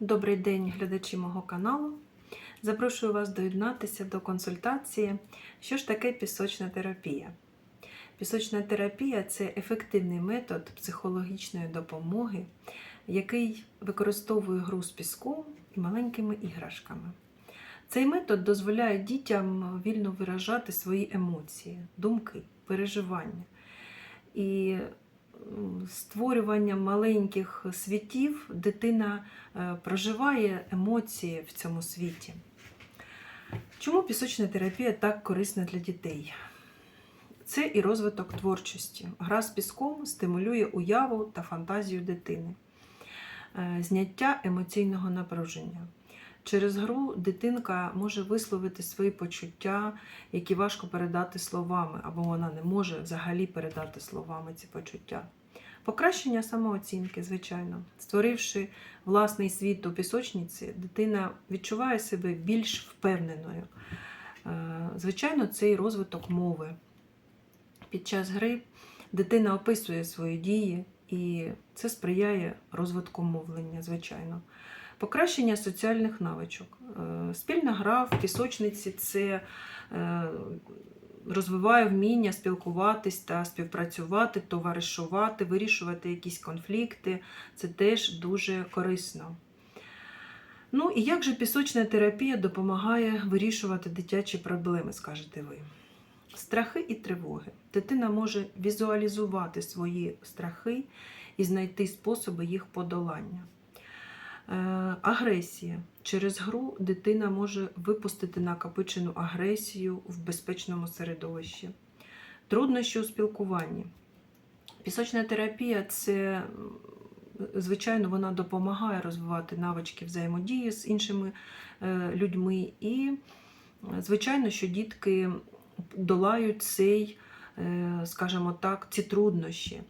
Добрий день, глядачі мого каналу. Запрошую вас доєднатися до консультації, що ж таке пісочна терапія. Пісочна терапія це ефективний метод психологічної допомоги, який використовує гру з піском і маленькими іграшками. Цей метод дозволяє дітям вільно виражати свої емоції, думки, переживання. І створюванням маленьких світів дитина е, проживає емоції в цьому світі. Чому пісочна терапія так корисна для дітей? Це і розвиток творчості. Гра з піском стимулює уяву та фантазію дитини, Е, зняття емоційного напруження. Через гру дитинка може висловити свої почуття, які важко передати словами, або вона не може взагалі передати словами ці почуття. Покращення самооцінки, звичайно. Створивши власний світ у пісочниці, дитина відчуває себе більш впевненою. Е, Звичайно, це і розвиток мови. Під час гри дитина описує свої дії, і це сприяє розвитку мовлення, звичайно. Покращення соціальних навичок. Е, Спільна гра в пісочниці це е, розвиває вміння спілкуватись та співпрацювати, товаришувати, вирішувати якісь конфлікти. Це теж дуже корисно. Ну і як же пісочна терапія допомагає вирішувати дитячі проблеми, скажете ви? Страхи і тривоги. Дитина може візуалізувати свої страхи і знайти способи їх подолання. Е, Агресія. Через гру дитина може випустити накопичену агресію в безпечному середовищі. Труднощі у спілкуванні. Пісочна терапія це, звичайно, вона допомагає розвивати навички взаємодії з іншими е, людьми. І, звичайно, що дітки долають цей, е, скажімо так, ці труднощі.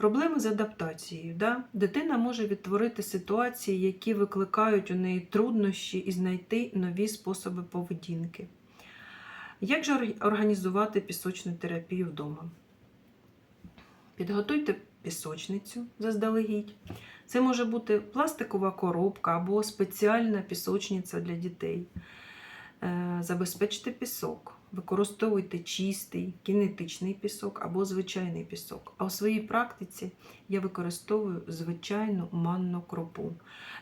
Проблеми з адаптацією. Да? Дитина може відтворити ситуації, які викликають у неї труднощі, і знайти нові способи поведінки. Як же організувати пісочну терапію вдома? Підготуйте пісочницю заздалегідь. Це може бути пластикова коробка або спеціальна пісочниця для дітей. Е, Забезпечте пісок. Використовуйте чистий, кінетичний пісок або звичайний пісок. А у своїй практиці я використовую звичайну манну кропу.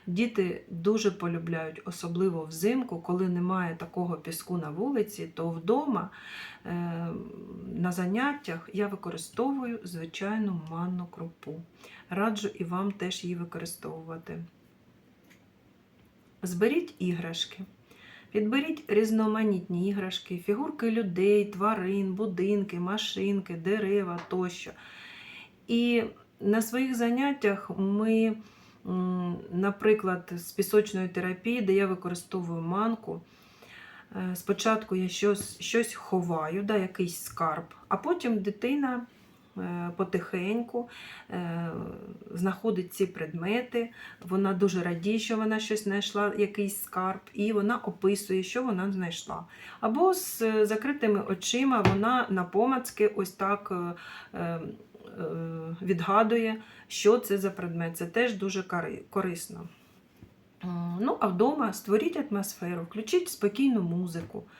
Діти дуже полюбляють, особливо взимку, коли немає такого піску на вулиці, то вдома е, на заняттях я використовую звичайну манну кропу. Раджу і вам теж її використовувати. Зберіть іграшки. Підберіть різноманітні іграшки, фігурки людей, тварин, будинки, машинки, дерева тощо. І на своїх заняттях ми, наприклад, з пісочної терапії, де я використовую манку, е, спочатку я щось, щось ховаю, да, якийсь скарб, а потім дитина потихеньку е, знаходить ці предмети, вона дуже радіє, що вона щось знайшла, якийсь скарб, і вона описує, що вона знайшла. Або з е, закритими очима вона напомацки ось так е, е, е, відгадує, що це за предмет. Це теж дуже корисно. Ну, а вдома створіть атмосферу, включіть спокійну музику, е,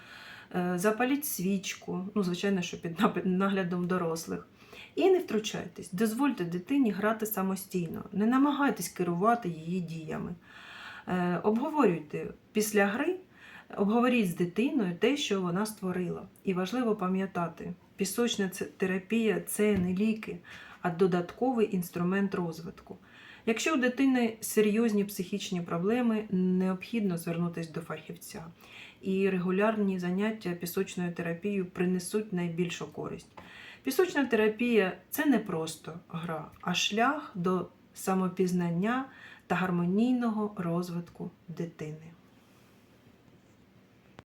запаліть свічку, ну, звичайно, що під наглядом дорослих. І не втручайтесь, дозвольте дитині грати самостійно, не намагайтесь керувати її діями. Е, Обговорюйте після гри, обговоріть з дитиною те, що вона створила. І важливо пам'ятати, пісочна терапія це не ліки, а додатковий інструмент розвитку. Якщо у дитини серйозні психічні проблеми, необхідно звернутися до фахівця. І регулярні заняття пісочною терапією принесуть найбільшу користь. Пісочна терапія це не просто гра, а шлях до самопізнання та гармонійного розвитку дитини.